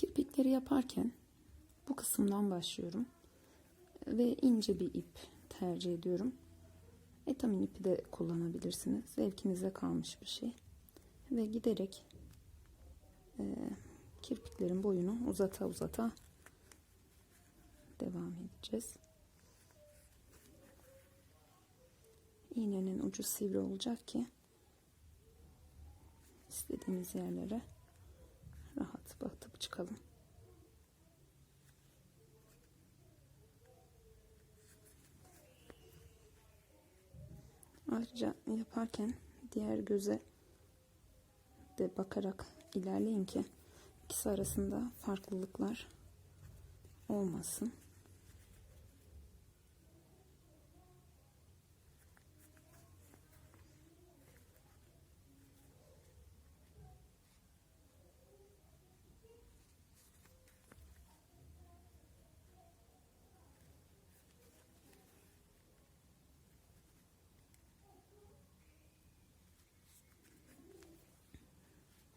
Kirpikleri yaparken bu kısımdan başlıyorum ve ince bir ip tercih ediyorum. Etamin ipi de kullanabilirsiniz. Zevkinize kalmış bir şey. Ve giderek e, kirpiklerin boyunu uzata uzata devam edeceğiz. İğnenin ucu sivri olacak ki istediğimiz yerlere batıp çıkalım. Ayrıca yaparken diğer göze de bakarak ilerleyin ki ikisi arasında farklılıklar olmasın.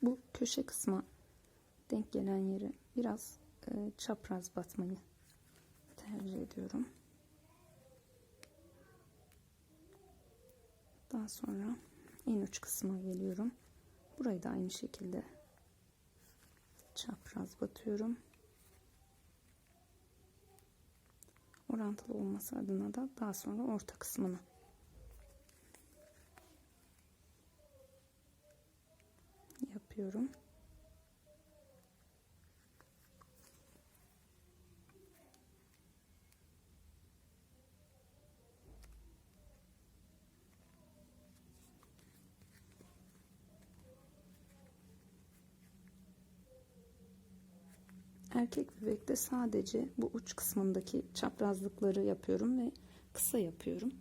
Bu köşe kısma denk gelen yeri biraz e, çapraz batmayı tercih ediyorum. Daha sonra en uç kısma geliyorum. Burayı da aynı şekilde çapraz batıyorum. Orantılı olması adına da daha sonra orta kısmını yapıyorum. Erkek bebekte sadece bu uç kısmındaki çaprazlıkları yapıyorum ve kısa yapıyorum.